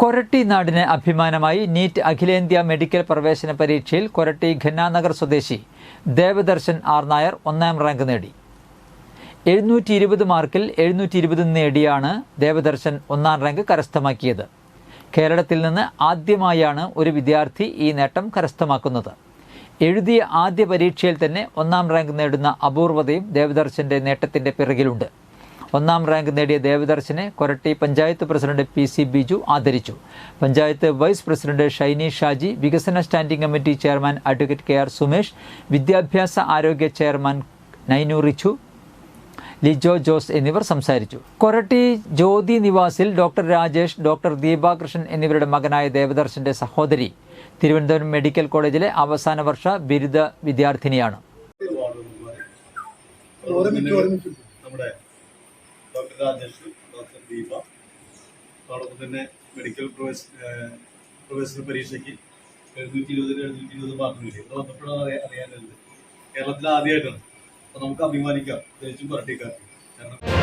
കൊരട്ടി നാടിന് അഭിമാനമായി നീറ്റ് അഖിലേന്ത്യാ മെഡിക്കൽ പ്രവേശന പരീക്ഷയിൽ കൊരട്ടി ഖന്നാനഗർ സ്വദേശി ദേവദർശൻ ആർ നായർ ഒന്നാം റാങ്ക് നേടി. എഴുന്നൂറ്റി ഇരുപത് മാർക്കിൽ എഴുന്നൂറ്റി ഇരുപത് നേടിയാണ് ദേവദർശൻ ഒന്നാം റാങ്ക് കരസ്ഥമാക്കിയത്. കേരളത്തിൽ നിന്ന് ആദ്യമായാണ് ഒരു വിദ്യാർത്ഥി ഈ നേട്ടം കരസ്ഥമാക്കുന്നത്. എഴുതിയ ആദ്യ പരീക്ഷയിൽ തന്നെ ഒന്നാം റാങ്ക് നേടുന്ന അപൂർവതയും ദേവദർശന്റെ നേട്ടത്തിന്റെ പിറകിലുണ്ട്. ഒന്നാം റാങ്ക് നേടിയ ദേവദർശനെ Koratty panchayat president P C Biju ആദരിച്ചു. പഞ്ചായത്ത് വൈസ് പ്രസിഡന്റ് ഷൈനി ഷാജി വികസന standing committee chairman advocate K R Sumesh വിദ്യാഭ്യാസ ആരോഗ്യ ചെയർമാൻ നൈനു റിച്ചു ലിജോ ജോസ് എന്നിവർ സംസാരിച്ചു. കൊരട്ടി ജ്യോതി നിവാസിൽ ഡോക്ടർ രാജേഷ് ഡോക്ടർ ദീപാകൃഷ്ണൻ എന്നിവരുടെ മകനായ ദേവദർശന്റെ സഹോദരി. തിരുവനന്തപുരം മെഡിക്കൽ കോളേജിലെ അവസാന വർഷ ബിരുദ വിദ്യാർത്ഥിനിയാണ്. Doctor Rajesh doctor Deepa. അതോടൊപ്പം തന്നെ മെഡിക്കൽ പ്രവേശ പ്രൊഫസർ പരീക്ഷയ്ക്ക് എഴുന്നൂറ്റി ഇരുപത് എഴുന്നൂറ്റി ഇരുപത് മാർക്ക് കിട്ടി. ഇവിടെ വന്നപ്പോഴാണ് അറിയാൻ അറിയാനുള്ളത്. കേരളത്തിൽ ആദ്യമായിട്ടാണ്. അപ്പോൾ നമുക്ക് അഭിമാനിക്കാം. പ്രത്യേകിച്ചും പാർട്ടിക്കാർക്ക് കാരണം